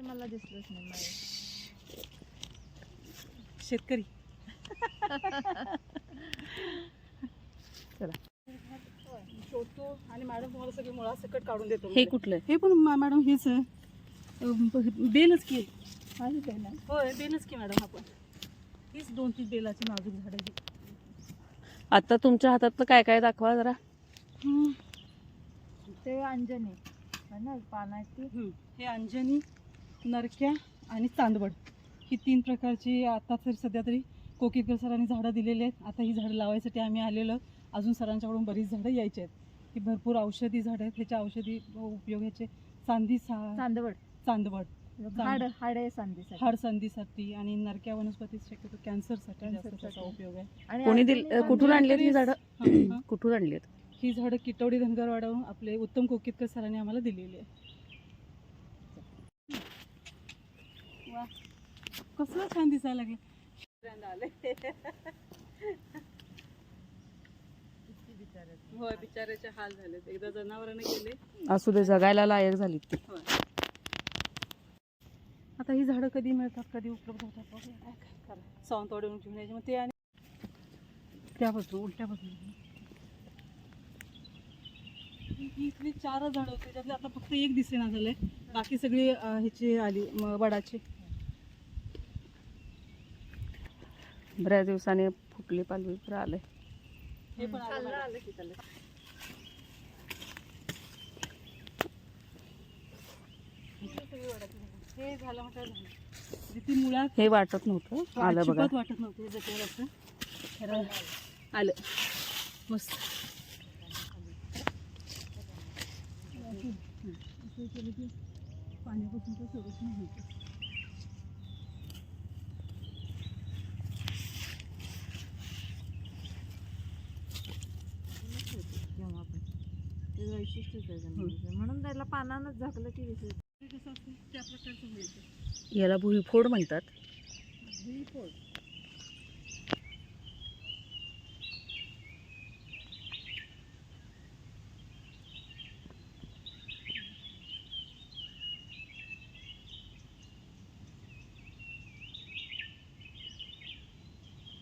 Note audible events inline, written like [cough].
मला दिसलंच नाही [laughs] शेतकरी. शोधतो आणि मॅडम तुम्हाला सगळी मुळासकट काढून देतो हे कुठलं? हे पण मॅडम हेच बेलच की. माझी होय बेलच की मॅडम आपण. हीच दोन तीन बेलाची नाजूक झाडं ही आता तुमच्या हातातलं काय काय दाखवा जरा. ते अंजनी. ना पानं आहेत ती हम्म. हे अंजनी नरक्या आणि चांदवड. ही तीन प्रकारची आता तरी सध्या तरी कोकितकर सरांनी झाडं दिलेली आहेत. आता ही झाडं लावायसाठी आम्ही आलेलो. अजून सरांच्याकडून बरीच झाडं यायची आहेत. ही भरपूर औषधी झाडं आहेत. ह्याच्या औषधी उपयोग ह्याचे चांदी सा चांदवड. चांदवड. हाड हाड सांधीसाठी. हाड संधीसाठी आणि नरक्या वनस्पती शक्यतो कॅन्सरसाठी जास्त कॅन्सरसाठी. त्याचा उपयोग आहे. आणि कोणी दिल कुठून आणलीत ही झाडं. कुठून आणलीत? ही झाडं किटवडी धनगरवाड्यावरून आपले उत्तम कोकितकर सरांनी आम्हाला दिलेली आहे वा. कसं छान दिसायला लागले. होय बिचाऱ्याचे हाल झालेत. एकदा जनावरांना गेले. असू दे जगायला लायक होय. आता ही झाडं कधी मिळतात कधी उपलब्ध होतात सावंतवाडीवरून घेऊन यायचे. मग ते आणि त्या बाजू उलट्या बाजूला ही इथली चारच झाडं होते त्यातले आता फक्त एक दिसेना झालंय. बाकी सगळी ह्याची आली वडाची. बऱ्याच दिवसाने फुटली पालवी तर हे आलं. हे वाटत नव्हतं. आलं बघा. वाटत नव्हतं. हे आलं. मस्त. पाण्यापासून तर संरक्षण होतं जेव्हा पण ते वैशिष्ट्यच आहे. म्हणून त्याला पानानच झाकलं की दिसत ते कसं असतं? त्या प्रकारचं मिळतं याला भुईफोड म्हणतात. भुईफोड.